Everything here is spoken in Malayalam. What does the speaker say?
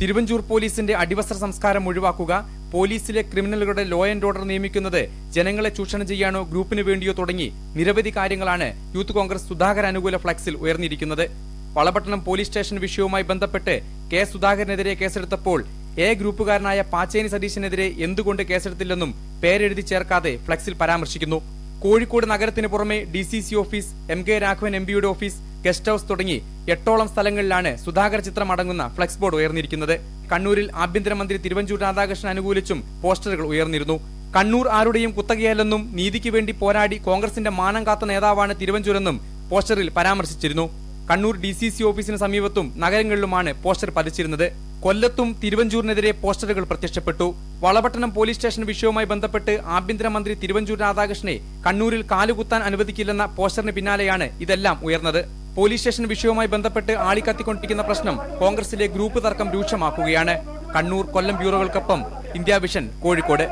തിരുവഞ്ചൂർ പോലീസിന്റെ അടിവസ്ത്ര സംസ്കാരം ഒഴിവാക്കുക പോലീസിലെ ക്രിമിനലുകളുടെ ലോ ആൻഡ് ഓർഡർ നിയമിക്കുന്നത് ജനങ്ങളെ ചൂഷണം ചെയ്യാനോ ഗ്രൂപ്പിന് വേണ്ടിയോ തുടങ്ങി നിരവധി കാര്യങ്ങളാണ് യൂത്ത് കോൺഗ്രസ് സുധാകർ അനുകൂല ഫ്ലക്സിൽ ഉയർന്നിരിക്കുന്നത്. വളപട്ടണം പോലീസ് സ്റ്റേഷൻ വിഷയവുമായി ബന്ധപ്പെട്ട് കെ സുധാകരനെതിരെ കേസെടുത്തപ്പോൾ എ ഗ്രൂപ്പുകാരനായ പാച്ചേനി സതീശനെതിരെ എന്തുകൊണ്ട് കേസെടുത്തില്ലെന്നും പേരെഴുതി ചേർക്കാതെ ഫ്ലക്സിൽ പരാമർശിക്കുന്നു. കോഴിക്കോട് നഗരത്തിന് പുറമെ D C C office M K Raghavan M പിയുടെ ഓഫീസ് ഗസ്റ്റ് ഹൌസ് തുടങ്ങി എട്ടോളം സ്ഥലങ്ങളിലാണ് സുധാകർ ചിത്രം അടങ്ങുന്ന ഫ്ലക്സ് ബോർഡ് ഉയർന്നിരിക്കുന്നത്. കണ്ണൂരിൽ ആഭ്യന്തരമന്ത്രി തിരുവഞ്ചൂർ രാധാകൃഷ്ണൻ അനുകൂലിച്ചും പോസ്റ്ററുകൾ ഉയർന്നിരുന്നു. കണ്ണൂർ ആരുടെയും കുത്തകയല്ലെന്നും നീതിക്ക് വേണ്ടി പോരാടി കോൺഗ്രസിന്റെ മാനം കാത്ത നേതാവാണ് തിരുവഞ്ചൂരെന്നും പോസ്റ്ററിൽ പരാമർശിച്ചിരുന്നു. കണ്ണൂർ ഡി ഓഫീസിന് സമീപത്തും നഗരങ്ങളിലുമാണ് പോസ്റ്റർ പതിച്ചിരുന്നത്. കൊല്ലത്തും തിരുവഞ്ചൂരിനെതിരെ പോസ്റ്ററുകൾ പ്രത്യക്ഷപ്പെട്ടു. വളപട്ടണം പോലീസ് സ്റ്റേഷൻ വിഷയവുമായി ബന്ധപ്പെട്ട് ആഭ്യന്തരമന്ത്രി തിരുവഞ്ചൂർ രാധാകൃഷ്ണനെ കണ്ണൂരിൽ കാലുകുത്താൻ അനുവദിക്കില്ലെന്ന പോസ്റ്ററിന് പിന്നാലെയാണ് ഇതെല്ലാം ഉയർന്നത്. പോലീസ് സ്റ്റേഷൻ വിഷയവുമായി ബന്ധപ്പെട്ട് ആളിക്കത്തിക്കൊണ്ടിരിക്കുന്ന പ്രശ്നം കോൺഗ്രസിലെ ഗ്രൂപ്പ് തർക്കം രൂക്ഷമാക്കുകയാണ്. കണ്ണൂർ കൊല്ലം ബ്യൂറോകൾക്കൊപ്പം ഇന്ത്യ വിഷൻ കോഴിക്കോട്.